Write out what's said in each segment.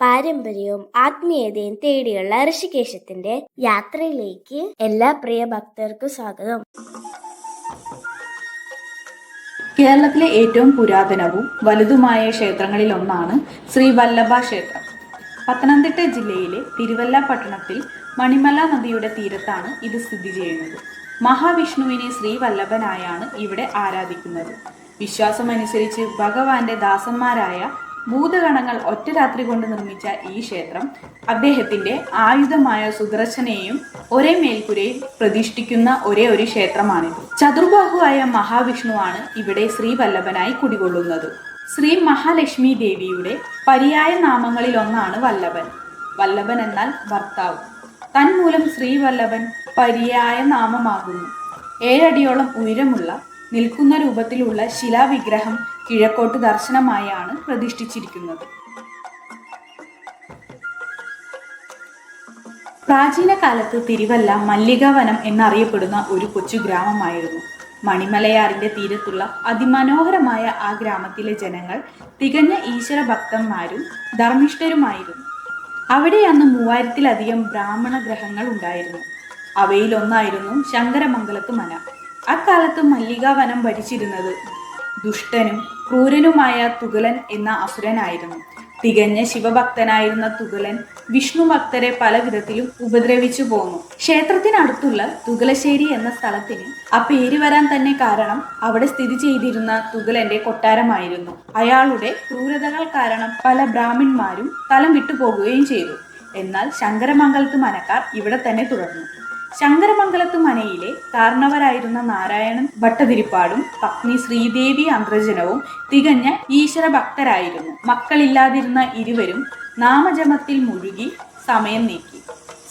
പാരമ്പര്യവും ആത്മീയതയും തേടിയുള്ള ഋഷികേശത്തിന്റെ യാത്രയിലേക്ക് എല്ലാ പ്രിയ ഭക്തർക്കും സ്വാഗതം. കേരളത്തിലെ ഏറ്റവും പുരാതനവും വലുതുമായ ക്ഷേത്രങ്ങളിൽ ഒന്നാണ് ശ്രീ വല്ലഭ ക്ഷേത്രം. പത്തനംതിട്ട ജില്ലയിലെ തിരുവല്ല പട്ടണത്തിൽ മണിമല നദിയുടെ തീരത്താണ് ഇത് സ്ഥിതി ചെയ്യുന്നത്. മഹാവിഷ്ണുവിനെ ശ്രീവല്ലഭനായാണ് ഇവിടെ ആരാധിക്കുന്നത്. വിശ്വാസമനുസരിച്ച് ഭഗവാന്റെ ദാസന്മാരായ ഭൂതഗണങ്ങൾ ഒറ്റ രാത്രി കൊണ്ട് നിർമ്മിച്ച ഈ ക്ഷേത്രം അദ്ദേഹത്തിന്റെ ആയുധമായ സുദർശനെയും ഒരേ മേൽക്കുരയിൽ പ്രതിഷ്ഠിക്കുന്ന ഒരേ ഒരു ക്ഷേത്രമാണിത്. ചതുർബാഹുവായ മഹാവിഷ്ണുവാണ് ഇവിടെ ശ്രീവല്ലഭനായി കുടികൊള്ളുന്നത്. ശ്രീ മഹാലക്ഷ്മി ദേവിയുടെ പര്യായ നാമങ്ങളിൽ ഒന്നാണ് വല്ലഭൻ. വല്ലഭൻ എന്നാൽ ഭർത്താവ്. തന്മൂലം ശ്രീവല്ലഭൻ പര്യായ നാമമാകുന്നു. ഏഴടിയോളം ഉയരമുള്ള നിൽക്കുന്ന രൂപത്തിലുള്ള ശിലാവിഗ്രഹം കിഴക്കോട്ട് ദർശനമായാണ് പ്രതിഷ്ഠിച്ചിരിക്കുന്നത്. പ്രാചീന കാലത്ത് തിരുവല്ല മല്ലികാവനം എന്നറിയപ്പെടുന്ന ഒരു കൊച്ചു ഗ്രാമമായിരുന്നു. മണിമലയാറിന്റെ തീരത്തുള്ള അതിമനോഹരമായ ആ ഗ്രാമത്തിലെ ജനങ്ങൾ തികഞ്ഞ ഈശ്വര ഭക്തന്മാരും ധർമ്മിഷ്ഠരുമായിരുന്നു. അവിടെ അന്ന് മൂവായിരത്തിലധികം ബ്രാഹ്മണ ഗ്രഹങ്ങൾ ഉണ്ടായിരുന്നു. അവയിലൊന്നായിരുന്നു ശങ്കരമംഗലത്ത് മന. അക്കാലത്ത് മല്ലികാവനം ഭരിച്ചിരുന്നത് ദുഷ്ടനും ക്രൂരനുമായ തുകലൻ എന്ന അസുരനായിരുന്നു. തികഞ്ഞ ശിവഭക്തനായിരുന്ന തുകലൻ വിഷ്ണു ഭക്തരെ പല വിധത്തിലും ഉപദ്രവിച്ചു പോന്നു. ക്ഷേത്രത്തിനടുത്തുള്ള തുകലശ്ശേരി എന്ന സ്ഥലത്തിന് ആ പേര് വരാൻ തന്നെ കാരണം അവിടെ സ്ഥിതി ചെയ്തിരുന്ന തുകലന്റെ കൊട്ടാരമായിരുന്നു. അയാളുടെ ക്രൂരതകൾ കാരണം പല ബ്രാഹ്മിന്മാരും തലം വിട്ടുപോകുകയും ചെയ്തു. എന്നാൽ ശങ്കരമംഗലത്ത് മനക്കാർ ഇവിടെ തന്നെ തുടർന്നു. ശങ്കരമംഗലത്ത് മനയിലെ കാരണവരായിരുന്ന നാരായണൻ ഭട്ടതിരിപ്പാടും പത്നി ശ്രീദേവി അന്ത്രജനവും തികഞ്ഞ ഈശ്വരഭക്തരായിരുന്നു. മക്കളില്ലാതിരുന്ന ഇരുവരും നാമജമത്തിൽ മുഴുകി സമയം നീക്കി.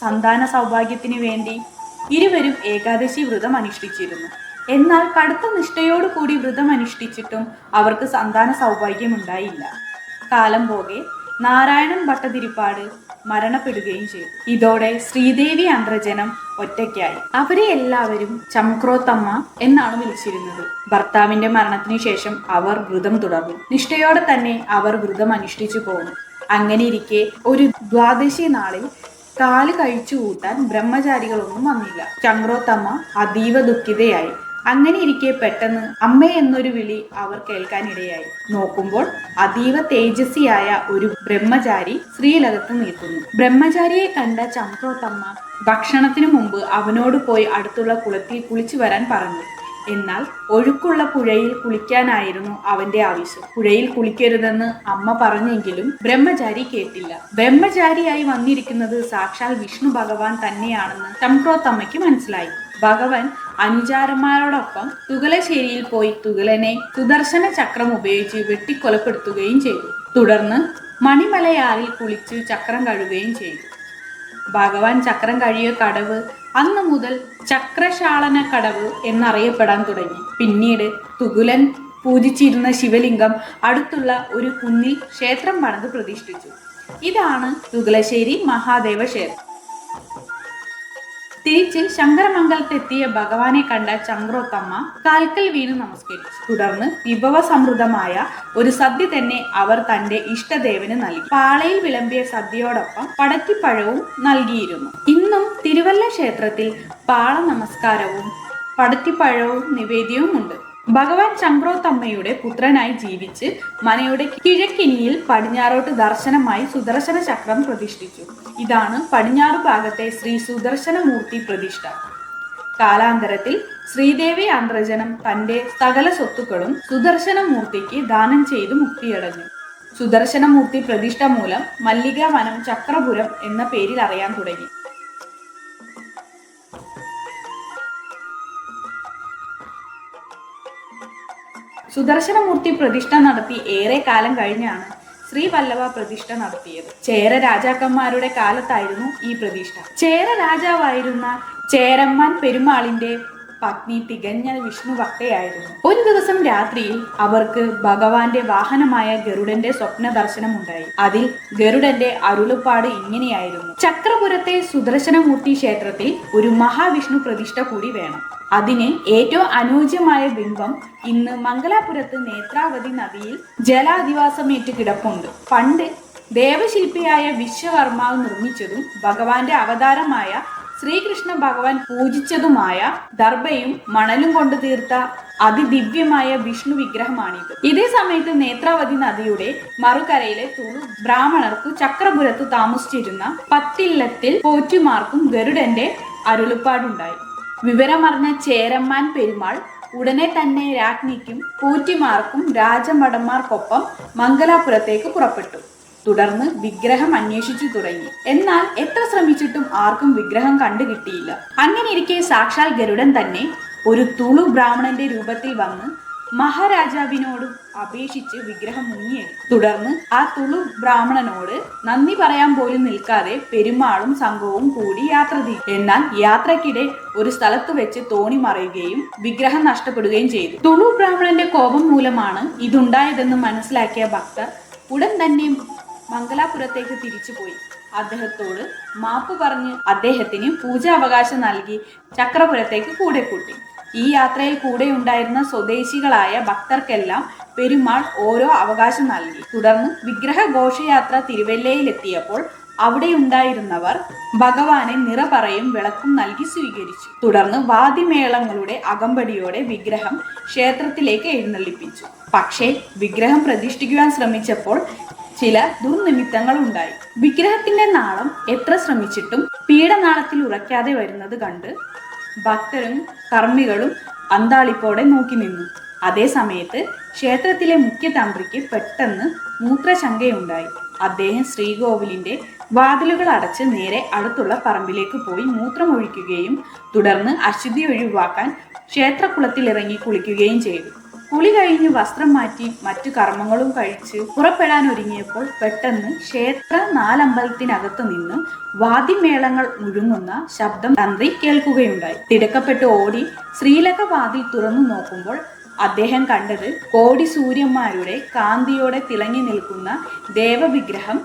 സന്താന സൗഭാഗ്യത്തിന് വേണ്ടി ഇരുവരും ഏകാദശി വ്രതം അനുഷ്ഠിച്ചിരുന്നു. എന്നാൽ കടുത്ത നിഷ്ഠയോടുകൂടി വ്രതം അനുഷ്ഠിച്ചിട്ടും അവർക്ക് സന്താന സൗഭാഗ്യമുണ്ടായില്ല കാലം പോകെ നാരായണൻ ഭട്ടതിരിപ്പാട് മരണപ്പെടുകയും ചെയ്തു. ഇതോടെ ശ്രീദേവി അന്ത്രജനം ഒറ്റയ്ക്കായി. അവരെ എല്ലാവരും ചമക്രോത്തമ്മ എന്നാണ് വിളിച്ചിരുന്നത്. ഭർത്താവിന്റെ മരണത്തിനു ശേഷം അവർ വ്രതം തുടർന്നു. നിഷ്ഠയോടെ തന്നെ അവർ വ്രതം അനുഷ്ഠിച്ചു പോന്നു. അങ്ങനെ ഇരിക്കെ ഒരു ദ്വാദശി നാളിൽ കാൽ കഴിച്ചു കൂട്ടാൻ ബ്രഹ്മചാരികളൊന്നും വന്നില്ല. ചമ്രോത്തമ്മ അതീവ ദുഃഖിതയായി. അങ്ങനെ ഇരിക്കെ പെട്ടെന്ന് അമ്മ എന്നൊരു വിളി അവർ കേൾക്കാനിടയായി. നോക്കുമ്പോൾ അതീവ തേജസ്വിയായ ഒരു ബ്രഹ്മചാരി ശ്രീലകത്ത് നിൽക്കുന്നു. ബ്രഹ്മചാരിയെ കണ്ട ചമ്പ്രോത്തമ്മ ഭക്ഷണത്തിനു മുമ്പ് അവനോട് പോയി അടുത്തുള്ള കുളത്തിൽ കുളിച്ചു വരാൻ പറഞ്ഞു. എന്നാൽ ഒഴുക്കുള്ള പുഴയിൽ കുളിക്കാനായിരുന്നു അവന്റെ ആവശ്യം. പുഴയിൽ കുളിക്കരുതെന്ന് അമ്മ പറഞ്ഞെങ്കിലും ബ്രഹ്മചാരി കേട്ടില്ല. ബ്രഹ്മചാരിയായി വന്നിരിക്കുന്നത് സാക്ഷാൽ വിഷ്ണു ഭഗവാൻ തന്നെയാണെന്ന് ചംക്രോത്തമ്മയ്ക്ക് മനസ്സിലായി. ഭഗവാൻ അനുചാരന്മാരോടൊപ്പം തുകലശ്ശേരിയിൽ പോയി തുകലനെ സുദർശന ചക്രം ഉപയോഗിച്ച് വെട്ടിക്കൊലപ്പെടുത്തുകയും ചെയ്തു. തുടർന്ന് മണിമലയാറിൽ കുളിച്ച് ചക്രം കഴുകുകയും ചെയ്തു. ഭഗവാൻ ചക്രം കഴിയ കടവ് അന്നു മുതൽ ചക്രശാളന കടവ് എന്നറിയപ്പെടാൻ തുടങ്ങി. പിന്നീട് തുകുലൻ പൂജിച്ചിരുന്ന ശിവലിംഗം അടുത്തുള്ള ഒരു കുന്നിൽ ക്ഷേത്രം പണിത് പ്രതിഷ്ഠിച്ചു. ഇതാണ് തുകലശ്ശേരി മഹാദേവ ക്ഷേത്രം. തിരിച്ച് ശങ്കരമംഗലത്തെത്തിയ ഭഗവാനെ കണ്ട ചങ്ക്രോത്തമ്മ കാൽക്കൽ വീണ് നമസ്കരിച്ചു. തുടർന്ന് വിഭവ സമൃദ്ധമായ ഒരു സദ്യ തന്നെ അവർ തന്റെ ഇഷ്ടദേവന് നൽകി. പാളയിൽ വിളമ്പിയ സദ്യയോടൊപ്പം പടത്തിപ്പഴവും നൽകിയിരുന്നു. ഇന്നും തിരുവല്ല ക്ഷേത്രത്തിൽ പാള നമസ്കാരവും പടത്തിപ്പഴവും നിവേദ്യവും ഭഗവാൻ ചങ്ക്രോത്തമ്മയുടെ പുത്രനായി ജീവിച്ച് മനയുടെ കിഴക്കിനിയിൽ പടിഞ്ഞാറോട്ട് ദർശനമായി സുദർശന ചക്രം പ്രതിഷ്ഠിച്ചു. ഇതാണ് പടിഞ്ഞാറ് ഭാഗത്തെ ശ്രീ സുദർശനമൂർത്തി പ്രതിഷ്ഠ. കാലാന്തരത്തിൽ ശ്രീദേവി അന്തർജനം തന്റെ സകല സ്വത്തുക്കളും സുദർശനമൂർത്തിക്ക് ദാനം ചെയ്ത് മുക്തിയടഞ്ഞു. സുദർശനമൂർത്തി പ്രതിഷ്ഠ മൂലം മല്ലിക വനം ചക്രപുരം എന്ന പേരിൽ അറിയാൻ തുടങ്ങി. സുദർശനമൂർത്തി പ്രതിഷ്ഠ നടത്തി ഏറെ കാലം കഴിഞ്ഞാണ് ശ്രീ വല്ലഭ പ്രതിഷ്ഠ നടത്തിയത്. ചേര രാജാക്കന്മാരുടെ കാലത്തായിരുന്നു ഈ പ്രതിഷ്ഠ. ചേര രാജാവായിരുന്ന ചേരമ്മൻ പെരുമാളിന്റെ പത്നി തികഞ്ഞ വിഷ്ണു ഭക്തയായിരുന്നു. ഒരു ദിവസം രാത്രിയിൽ അവർക്ക് ഭഗവാന്റെ വാഹനമായ ഗരുഡന്റെ സ്വപ്ന ദർശനമുണ്ടായി. അതിൽ ഗരുഡന്റെ അരുളപ്പാട് ഇങ്ങനെയായിരുന്നു. ചക്രപുരത്തെ സുദർശനമൂർത്തി ക്ഷേത്രത്തിൽ ഒരു മഹാവിഷ്ണു പ്രതിഷ്ഠ കൂടി വേണം. അതിന് ഏറ്റവും അനുയോജ്യമായ ബിംബം ഇന്ന് മംഗലാപുരത്ത് നേത്രാവതി നദിയിൽ ജലാധിവാസമേറ്റ് കിടപ്പുണ്ട് പണ്ട് ദേവശില്പിയായ വിശ്വകർമാവ് നിർമ്മിച്ചതും ഭഗവാന്റെ അവതാരമായ ശ്രീകൃഷ്ണ ഭഗവാൻ പൂജിച്ചതുമായ ദർഭയും മണലും കൊണ്ട് തീർത്ത അതിദിവ്യമായ വിഷ്ണു വിഗ്രഹമാണിത്. ഇതേ സമയത്ത് നേത്രാവതി നദിയുടെ മറുകരയിലെ തുളു ബ്രാഹ്മണർക്കു ചക്രപുരത്ത് താമസിച്ചിരുന്ന പത്തില്ലത്തിൽ പോറ്റിമാർക്കും ഗരുഡന്റെ അരുളുപ്പാടുണ്ടായി. വിവരമറിഞ്ഞ ചേരമ്മാൻ പെരുമാൾ ഉടനെ തന്നെ രാജ്ഞിക്കും പൂറ്റിമാർക്കും രാജമടന്മാർക്കൊപ്പം മംഗലാപുരത്തേക്ക് പുറപ്പെട്ടു. തുടർന്ന് വിഗ്രഹം അന്വേഷിച്ചു തുടങ്ങി. എന്നാൽ എത്ര ശ്രമിച്ചിട്ടും ആർക്കും വിഗ്രഹം കണ്ടുകിട്ടിയില്ല അങ്ങനെ ഇരിക്കെ സാക്ഷാൽ ഗരുഡൻ തന്നെ ഒരു തുളു ബ്രാഹ്മണന്റെ രൂപത്തിൽ വന്ന് മഹാരാജാവിനോട് അപേക്ഷിച്ച് വിഗ്രഹം മുങ്ങിയെടുത്തു. തുടർന്ന് ആ തുളു ബ്രാഹ്മണനോട് നന്ദി പറയാൻ പോലും നിൽക്കാതെ പെരുമാളും സംഘവും കൂടി യാത്ര ചെയ്തു എന്നാൽ യാത്രക്കിടെ ഒരു സ്ഥലത്ത് വെച്ച് തോണി മറയുകയും വിഗ്രഹം നഷ്ടപ്പെടുകയും ചെയ്തു. തുളു ബ്രാഹ്മണന്റെ കോപം മൂലമാണ് ഇതുണ്ടായതെന്ന് മനസ്സിലാക്കിയ ഭക്തർ ഉടൻ തന്നെ മംഗലാപുരത്തേക്ക് തിരിച്ചുപോയി അദ്ദേഹത്തോട് മാപ്പ് പറഞ്ഞ് അദ്ദേഹത്തിന് പൂജാവകാശം നൽകി ചക്രപുരത്തേക്ക് കൂടെ കൂട്ടി. ഈ യാത്രയിൽ കൂടെ ഉണ്ടായിരുന്ന സ്വദേശികളായ ഭക്തർക്കെല്ലാം പെരുമാൾ ഓരോ അവകാശം നൽകി. തുടർന്ന് വിഗ്രഹ ഘോഷയാത്ര തിരുവല്ലയിലെത്തിയപ്പോൾ അവിടെയുണ്ടായിരുന്നവർ ഭഗവാനെ നിറപറയും വിളക്കും നൽകി സ്വീകരിച്ചു. തുടർന്ന് വാദിമേളങ്ങളുടെ അകമ്പടിയോടെ വിഗ്രഹം ക്ഷേത്രത്തിലേക്ക് എഴുന്നള്ളിപ്പിച്ചു. പക്ഷേ വിഗ്രഹം പ്രതിഷ്ഠിക്കുവാൻ ശ്രമിച്ചപ്പോൾ ചില ദുർനിമിത്തങ്ങൾ ഉണ്ടായി. വിഗ്രഹത്തിന്റെ നാളം എത്ര ശ്രമിച്ചിട്ടും പീഡനാളത്തിൽ ഉറയ്ക്കാതെ വരുന്നത് കണ്ട് ഭക്തരും കർമ്മികളും അന്താളിപ്പോടെ നോക്കി നിന്നു. അതേ സമയത്ത് ക്ഷേത്രത്തിലെ മുഖ്യ തന്ത്രിക്ക് പെട്ടെന്ന് മൂത്രശങ്കയുണ്ടായി. അദ്ദേഹം ശ്രീകോവിലിന്റെ വാതിലുകൾ അടച്ച് നേരെ അടുത്തുള്ള പറമ്പിലേക്ക് പോയി മൂത്രമൊഴിക്കുകയും തുടർന്ന് അശുദ്ധി ഒഴിവാക്കാൻ ക്ഷേത്രക്കുളത്തിൽ ഇറങ്ങി കുളിക്കുകയും ചെയ്തു. കുളി കഴിഞ്ഞ് വസ്ത്രം മാറ്റി മറ്റു കർമ്മങ്ങളും കഴിച്ച് പുറപ്പെടാൻ ഒരുങ്ങിയപ്പോൾ പെട്ടെന്ന് ക്ഷേത്ര നാലമ്പലത്തിനകത്തു നിന്ന് വാദ്യമേളങ്ങൾ മുഴുങ്ങുന്ന ശബ്ദം തന്ത്രി കേൾക്കുകയുണ്ടായി. തിടക്കപ്പെട്ട് ഓടി ശ്രീലക വാതിൽ തുറന്നു നോക്കുമ്പോൾ അദ്ദേഹം കണ്ടത് കോടി സൂര്യന്മാരുടെ കാന്തിയോടെ തിളങ്ങി നിൽക്കുന്ന ദേവവിഗ്രഹം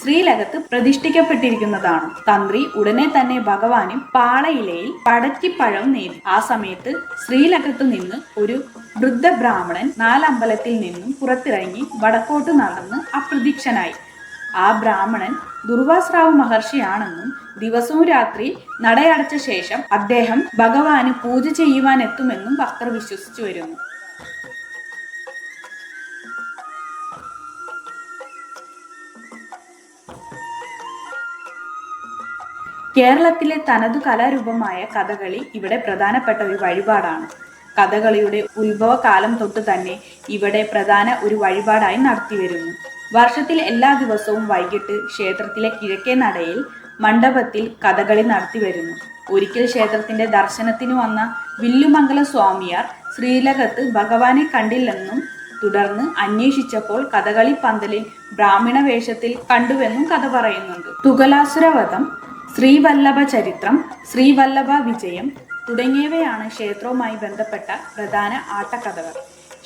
ശ്രീലകത്ത് പ്രതിഷ്ഠിക്കപ്പെട്ടിരിക്കുന്നതാണ്. തന്ത്രി ഉടനെ തന്നെ ഭഗവാന് പാളയിലയിൽ പടറ്റിപ്പഴം നേടി. ആ സമയത്ത് ശ്രീലകത്ത് നിന്ന് ഒരു വൃദ്ധ ബ്രാഹ്മണൻ നാലമ്പലത്തിൽ നിന്നും പുറത്തിറങ്ങി വടക്കോട്ട് നടന്ന് അപ്രതീക്ഷനായി. ആ ബ്രാഹ്മണൻ ദുർവാസ്രാവ് മഹർഷിയാണെന്നും ദിവസവും രാത്രി നടയടച്ച ശേഷം അദ്ദേഹം ഭഗവാന് പൂജ ചെയ്യുവാനെത്തുമെന്നും ഭക്തർ വിശ്വസിച്ചു വരുന്നു. കേരളത്തിലെ തനതു കലാരൂപമായ കഥകളി ഇവിടെ പ്രധാനപ്പെട്ട ഒരു വഴിപാടാണ്. കഥകളിയുടെ ഉത്ഭവകാലം തൊട്ട് തന്നെ ഇവിടെ പ്രധാന ഒരു വഴിപാടായി നടത്തിവരുന്നു. വർഷത്തിൽ എല്ലാ ദിവസവും വൈകിട്ട് ക്ഷേത്രത്തിലെ കിഴക്കേ നടയിൽ മണ്ഡപത്തിൽ കഥകളി നടത്തിവരുന്നു. ഒരിക്കൽ ക്ഷേത്രത്തിന്റെ ദർശനത്തിന് വന്ന വില്ലുമംഗല സ്വാമിയാർ ശ്രീലകത്ത് ഭഗവാനെ കണ്ടില്ലെന്നും തുടർന്ന് അന്വേഷിച്ചപ്പോൾ കഥകളി പന്തലിൽ ബ്രാഹ്മണ വേഷത്തിൽ കണ്ടുവെന്നും കഥ പറയുന്നുണ്ട്. തുകലാസുരവധം ശ്രീവല്ലഭ ചരിത്രം ശ്രീവല്ലഭ വിജയം തുടങ്ങിയവയാണ് ക്ഷേത്രവുമായി ബന്ധപ്പെട്ട പ്രധാന ആട്ടക്കഥകൾ.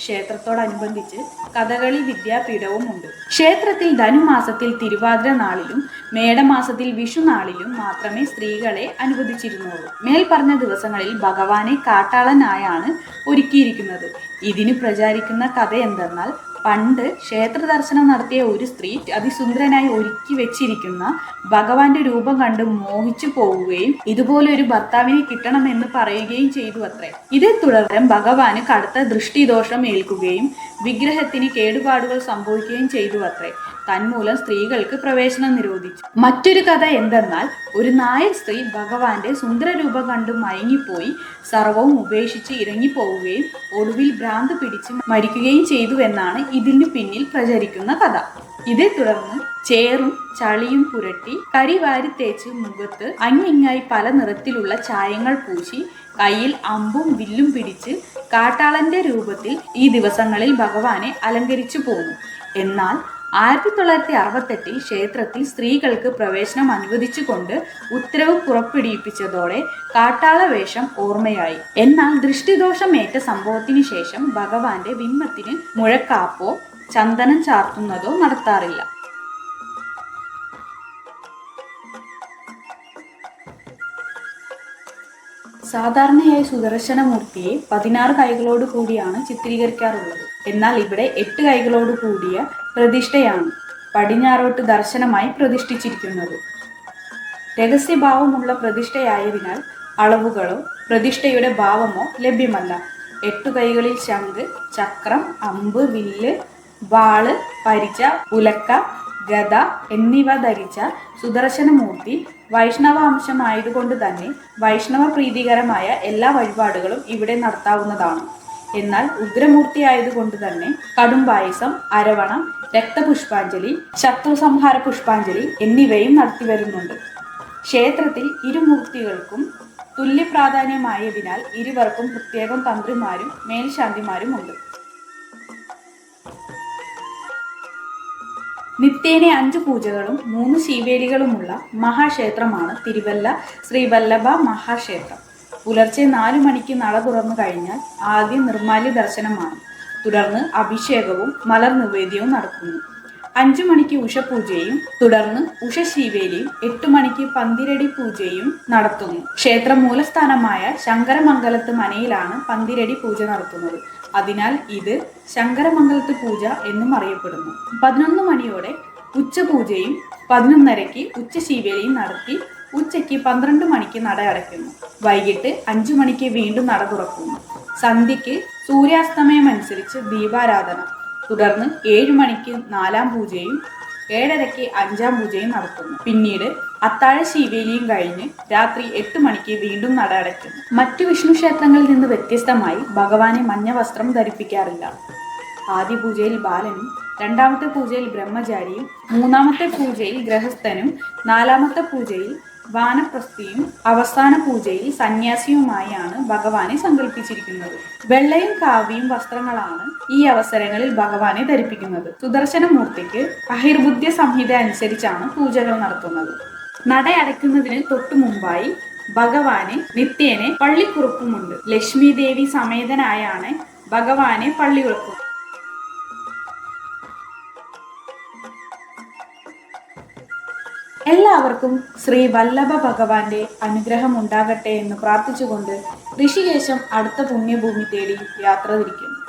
ക്ഷേത്രത്തോടനുബന്ധിച്ച് കഥകളി വിദ്യാപീഠവും ഉണ്ട്. ക്ഷേത്രത്തിൽ ധനുമാസത്തിൽ തിരുവാതിര നാളിലും മേടമാസത്തിൽ വിഷുനാളിലും മാത്രമേ സ്ത്രീകളെ അനുവദിച്ചിരുന്നുള്ളൂ. മേൽപ്പറഞ്ഞ ദിവസങ്ങളിൽ ഭഗവാനെ കാട്ടാളനായാണ് ഒരുക്കിയിരിക്കുന്നത്. ഇതിന് പ്രചാരിക്കുന്ന കഥ എന്തെന്നാൽ പണ്ട് ക്ഷേത്ര ദർശനം നടത്തിയ ഒരു സ്ത്രീ അതിസുന്ദരനായി ഒരുക്കി വെച്ചിരിക്കുന്ന ഭഗവാന്റെ രൂപം കണ്ട് മോഹിച്ചു പോവുകയും ഇതുപോലെ ഒരു ഭർത്താവിനെ കിട്ടണമെന്ന് പറയുകയും ചെയ്തു അത്രേ. ഇതേ തുടർന്ന് ഭഗവാന് കടുത്ത ദൃഷ്ടിദോഷം ഏൽക്കുകയും വിഗ്രഹത്തിന് കേടുപാടുകൾ സംഭവിക്കുകയും ചെയ്തു അത്രേ. തന്മൂലം സ്ത്രീകൾക്ക് പ്രവേശനം നിരോധിച്ചു. മറ്റൊരു കഥ എന്തെന്നാൽ ഒരു നായ സ്ത്രീ ഭഗവാന്റെ സുന്ദരരൂപം രൂപം കണ്ട് മയങ്ങിപ്പോയി സർവവും ഉപേക്ഷിച്ച് ഇറങ്ങിപ്പോവുകയും ഒടുവിൽ ഭ്രാന്ത് പിടിച്ച് മരിക്കുകയും ചെയ്തുവെന്നാണ് ഇതിന് പിന്നിൽ പ്രചരിക്കുന്ന കഥ. ഇതേ തുടർന്ന് ചേറും ചളിയും പുരട്ടി കരി വാരി തേച്ച് മുഖത്ത് അങ്ങിങ്ങായി പല നിറത്തിലുള്ള ചായങ്ങൾ പൂശി കയ്യിൽ അമ്പും വില്ലും പിടിച്ച് കാട്ടാളന്റെ രൂപത്തിൽ ഈ ദിവസങ്ങളിൽ ഭഗവാനെ അലങ്കരിച്ചു പോകുന്നു എന്നാൽ ആയിരത്തി തൊള്ളായിരത്തി അറുപത്തെട്ടിൽ ക്ഷേത്രത്തിൽ സ്ത്രീകൾക്ക് പ്രവേശനം അനുവദിച്ചുകൊണ്ട് ഉത്തരവ് പുറപ്പെടുവിപ്പിച്ചതോടെ കാട്ടാള വേഷം ഓർമ്മയായി. എന്നാൽ ദൃഷ്ടിദോഷമേറ്റ സംഭവത്തിന് ശേഷം ഭഗവാന്റെ ബിംബത്തിന് മുഴക്കാപ്പോ ചന്ദനം ചാർത്തുന്നതോ നടത്താറില്ല. സാധാരണയായി സുദർശന സുദർശനമൂർത്തിയെ പതിനാറ് കൈകളോട് കൂടിയാണ് ചിത്രീകരിക്കാറുള്ളത്. എന്നാൽ ഇവിടെ എട്ട് കൈകളോട് കൂടിയ പ്രതിഷ്ഠയാണ് പടിഞ്ഞാറോട്ട് ദർശനമായി പ്രതിഷ്ഠിച്ചിരിക്കുന്നത്. രഹസ്യഭാവമുള്ള പ്രതിഷ്ഠയായതിനാൽ അളവുകളോ പ്രതിഷ്ഠയുടെ ഭാവമോ ലഭ്യമല്ല. എട്ടു കൈകളിൽ ശംഖ് ചക്രം അമ്പ് വില്ല് വാൾ പരിച ഉലക്ക ഗത എന്നിവ ധരിച്ച സുദർശനമൂർത്തി വൈഷ്ണവ അംശമായതുകൊണ്ട് തന്നെ വൈഷ്ണവ പ്രീതികരമായ എല്ലാ വഴിപാടുകളും ഇവിടെ നടത്താവുന്നതാണ്. എന്നാൽ ഉഗ്രമൂർത്തി ആയതുകൊണ്ട് തന്നെ കടും പായസം അരവണ രക്തപുഷ്പാഞ്ജലി ശത്രു സംഹാര പുഷ്പാഞ്ജലി എന്നിവയും നടത്തി വരുന്നുണ്ട്. ക്ഷേത്രത്തിൽ ഇരുമൂർത്തികൾക്കും തുല്യ പ്രാധാന്യമായതിനാൽ ഇരുവർക്കും പ്രത്യേകം തന്ത്രിമാരും മേൽശാന്തിമാരും ഉണ്ട് നിത്യേന അഞ്ചു പൂജകളും മൂന്ന് ശീവേലികളുമുള്ള മഹാക്ഷേത്രമാണ് തിരുവല്ല ശ്രീവല്ലഭ മഹാക്ഷേത്രം. പുലർച്ചെ നാലു മണിക്ക് നട തുറന്നു കഴിഞ്ഞാൽ ആദ്യം നിർമാല്യ ദർശനമാണ്. തുടർന്ന് അഭിഷേകവും മലർ നിവേദ്യവും നടക്കുന്നു. അഞ്ചു മണിക്ക് ഉഷപൂജയും തുടർന്ന് ഉഷശീവേലിയും എട്ടു മണിക്ക് പന്തിരടി പൂജയും നടത്തുന്നു. ക്ഷേത്ര മൂലസ്ഥാനമായ ശങ്കരമംഗലത്ത് മനയിലാണ് പന്തിരടി പൂജ നടത്തുന്നത്. അതിനാൽ ഇത് ശങ്കരമംഗലത്ത് പൂജ എന്നും അറിയപ്പെടുന്നു. പതിനൊന്ന് മണിയോടെ ഉച്ചപൂജയും പതിനൊന്നരയ്ക്ക് ഉച്ചശീവേലിയും നടത്തി ഉച്ചയ്ക്ക് പന്ത്രണ്ട് മണിക്ക് നട അടയ്ക്കുന്നു. വൈകിട്ട് അഞ്ചു മണിക്ക് വീണ്ടും നട തുറക്കുന്നു. സന്ധ്യയ്ക്ക് സൂര്യാസ്തമയം അനുസരിച്ച് ദീപാരാധന. തുടർന്ന് ഏഴു മണിക്ക് നാലാം പൂജയും ഏഴരയ്ക്ക് അഞ്ചാം പൂജയും നടത്തുന്നു പിന്നീട് അത്താഴ ശീവേലിയും കഴിഞ്ഞ് രാത്രി എട്ട് മണിക്ക് വീണ്ടും നട അടയ്ക്കുന്നു. മറ്റു വിഷ്ണു ക്ഷേത്രങ്ങളിൽ നിന്ന് വ്യത്യസ്തമായി ഭഗവാനെ മഞ്ഞ വസ്ത്രം ധരിപ്പിക്കാറില്ല. ആദ്യ പൂജയിൽ ബാലനും രണ്ടാമത്തെ പൂജയിൽ ബ്രഹ്മചാരിയും മൂന്നാമത്തെ പൂജയിൽ ഗൃഹസ്ഥനും നാലാമത്തെ പൂജയിൽ വാനപ്രസ്ഥിയും അവസാന പൂജയിൽ സന്യാസിയുമായാണ് ഭഗവാനെ സങ്കല്പിച്ചിരിക്കുന്നത്. വെള്ളയും കാവിയും വസ്ത്രങ്ങളാണ് ഈ അവസരങ്ങളിൽ ഭഗവാനെ ധരിപ്പിക്കുന്നത്. സുദർശനമൂർത്തിക്ക് അഹിർബുദ്ധ്യ സംഹിത അനുസരിച്ചാണ് പൂജകൾ നടത്തുന്നത്. നട അടയ്ക്കുന്നതിന് തൊട്ടു മുമ്പായി ഭഗവാന് നിത്യേനെ പള്ളിക്കുറുപ്പുമുണ്ട്. ലക്ഷ്മി ദേവി സമേതനായാണ് ഭഗവാനെ പള്ളി എല്ലാവർക്കും ശ്രീ വല്ലഭ ഭഗവാന്റെ അനുഗ്രഹം ഉണ്ടാകട്ടെ എന്ന് പ്രാർത്ഥിച്ചുകൊണ്ട് ഋഷികേശം അടുത്ത പുണ്യഭൂമി തേടി യാത്ര തിരിക്കുന്നു.